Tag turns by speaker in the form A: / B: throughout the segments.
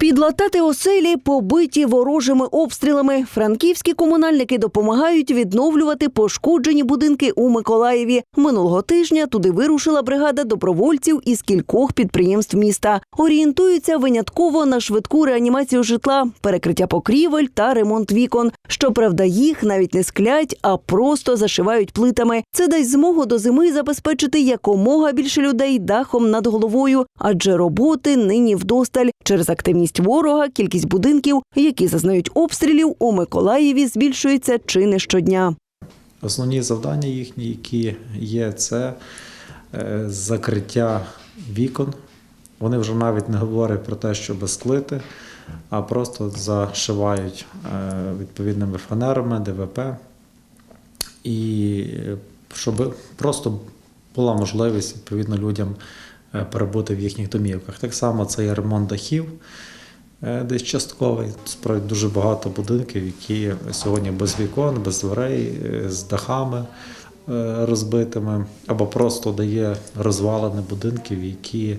A: Підлатати оселі, побиті ворожими обстрілами. Франківські комунальники допомагають відновлювати пошкоджені будинки у Миколаєві. Минулого тижня туди вирушила бригада добровольців із кількох підприємств міста. Орієнтуються винятково на швидку реанімацію житла, перекриття покрівель та ремонт вікон. Щоправда, їх навіть не склять, а просто зашивають плитами. Це дасть змогу до зими забезпечити якомога більше людей дахом над головою, адже роботи нині вдосталь. Через активність ворога кількість будинків, які зазнають обстрілів, у Миколаєві збільшується чи не щодня.
B: Основні завдання їхні, які є, це е, закриття вікон. Вони вже навіть не говорять про те, що безклити, а просто зашивають е, відповідними фанерами, ДВП. І е, щоб просто була можливість відповідно людям перебути в їхніх домівках. Так само це і ремонт дахів. Е, Десь частковий. Справді дуже багато будинків, які сьогодні без вікон, без дверей, е, з дахами е, розбитими, або просто дає розвалини будинків, які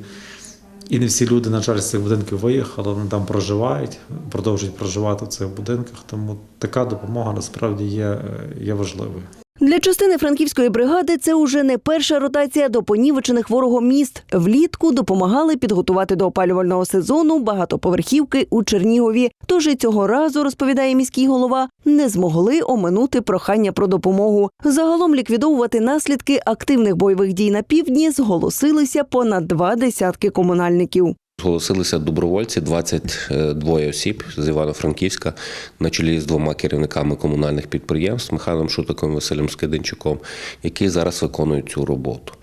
B: і не всі люди, на жаль, з цих будинків виїхали, вони там проживають, продовжують проживати в цих будинках. Тому така допомога насправді є, є важливою.
A: Для частини франківської бригади це уже не перша ротація до понівечених ворогом міст. Влітку допомагали підготувати до опалювального сезону багатоповерхівки у Чернігові. Тож і цього разу, розповідає міський голова, не змогли оминути прохання про допомогу. Загалом ліквідовувати наслідки активних бойових дій на півдні зголосилися понад два десятки комунальників.
C: Зголосилися добровольці, 22 осіб з Івано-Франківська, на чолі з двома керівниками комунальних підприємств Михайлом Шутаком і Василем Скиденчуком, які зараз виконують цю роботу.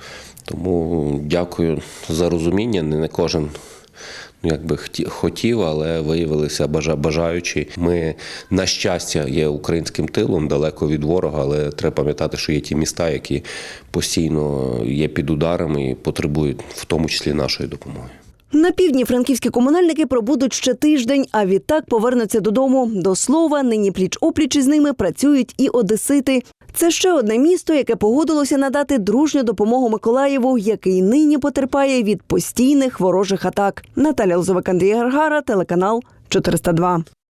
C: Тому дякую за розуміння. Не кожен. Ну, якби хотів, але виявилися бажа- бажаючі. Ми, на щастя, є українським тилом далеко від ворога, але треба пам'ятати, що є ті міста, які постійно є під ударами і потребують в тому числі нашої допомоги.
A: На півдні франківські комунальники пробудуть ще тиждень, а відтак повернуться додому. До слова, нині пліч опліч із ними працюють і одесити. Це ще одне місто, яке погодилося надати дружню допомогу Миколаєву, який нині потерпає від постійних ворожих атак. Наталя Лозовик, Андрій Гаргара, телеканал 402.